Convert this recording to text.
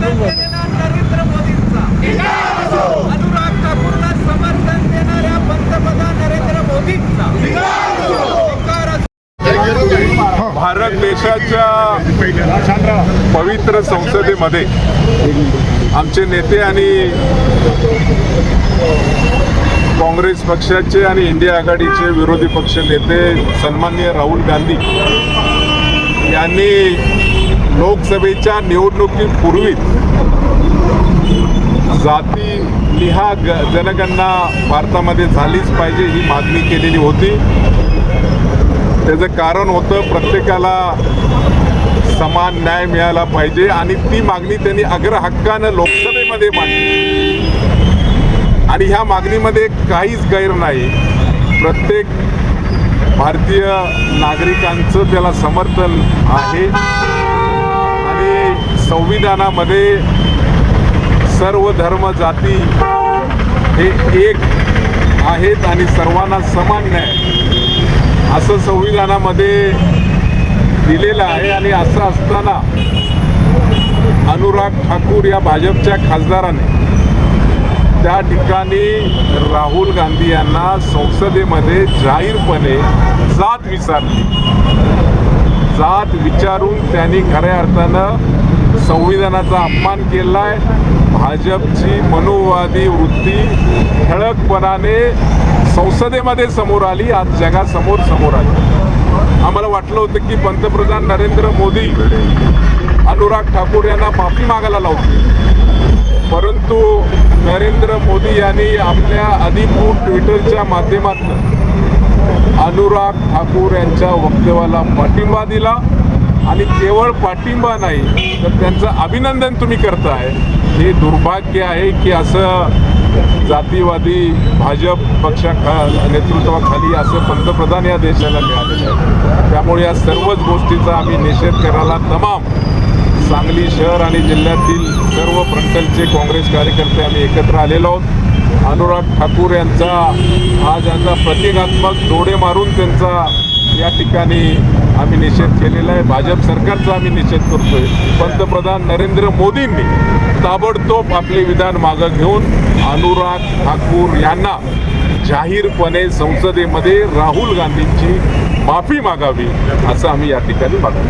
नरेंद्र मोदींचा अनुराग ठाकूरला समर्थन देणाऱ्या पंतप्रधान नरेंद्र मोदींचा. भारत देशाच्या पवित्र संसदेमध्ये आमचे नेते आणि काँग्रेस पक्षाचे आणि इंडिया आघाडीचे विरोधी पक्ष नेते सन्माननीय राहुल गांधी यांनी लोकसभेच्या निवडणुकीपूर्वी जाती लिहा ग जनगणना भारतामध्ये झालीच पाहिजे ही मागणी केलेली होती. त्याचं कारण होतं प्रत्येकाला समान न्याय मिळाला पाहिजे आणि ती मागणी त्यांनी अग्रहक्कानं लोकसभेमध्ये मांडली. आणि ह्या मागणीमध्ये काहीच गैर नाही. प्रत्येक भारतीय नागरिकांचं त्याला समर्थन आहे. संविधानामध्ये सर्व धर्म जाती हे एक आहेत आणि सर्वांना समान न्याय. असं संविधानामध्ये दिलेलं आहे आणि असं असताना अनुराग ठाकूर या भाजपच्या खासदाराने त्या ठिकाणी राहुल गांधी यांना संसदेमध्ये जाहीरपणे जात विचारली. जात विचारून त्यांनी खऱ्या अर्थानं संविधानाचा अपमान केलाय. भाजपची मनोवादी वृत्ती ठळकपणाने संसदेमध्ये समोर आली आज जगासमोर समोर आली. आम्हाला वाटलं होतं की पंतप्रधान नरेंद्र मोदी अनुराग ठाकूर यांना माफी मागायला लावते परंतु नरेंद्र मोदी यांनी आपल्या अधिकृत ट्विटरच्या माध्यमातून अनुराग ठाकूर यांच्या वक्तव्याला पाठिंबा दिला. आणि केवळ पाठिंबा नाही तर त्यांचं अभिनंदन तुम्ही करताय. हे दुर्भाग्य आहे की असं जातीवादी भाजप पक्षाखा नेतृत्वाखाली असं पंतप्रधान या देशाला मिळालेलं आहे. त्यामुळे या सर्वच गोष्टीचा आम्ही निषेध करायला तमाम सांगली शहर आणि जिल्ह्यातील सर्व फ्रंटलचे काँग्रेस कार्यकर्ते आम्ही एकत्र आलेलो आहोत. अनुराग ठाकूर यांचा आज यांचा प्रतिकात्मक डोळे मारून त्यांचा या ठिकाणी आम्ही निषेध केलेला आहे. भाजप सरकारचा आम्ही निषेध करतोय. पंतप्रधान नरेंद्र मोदींनी ताबडतोब आपले विधान मागं घेऊन अनुराग ठाकूर यांना जाहीरपणे संसदेमध्ये राहुल गांधींची माफी मागावी असं आम्ही या ठिकाणी मागतो.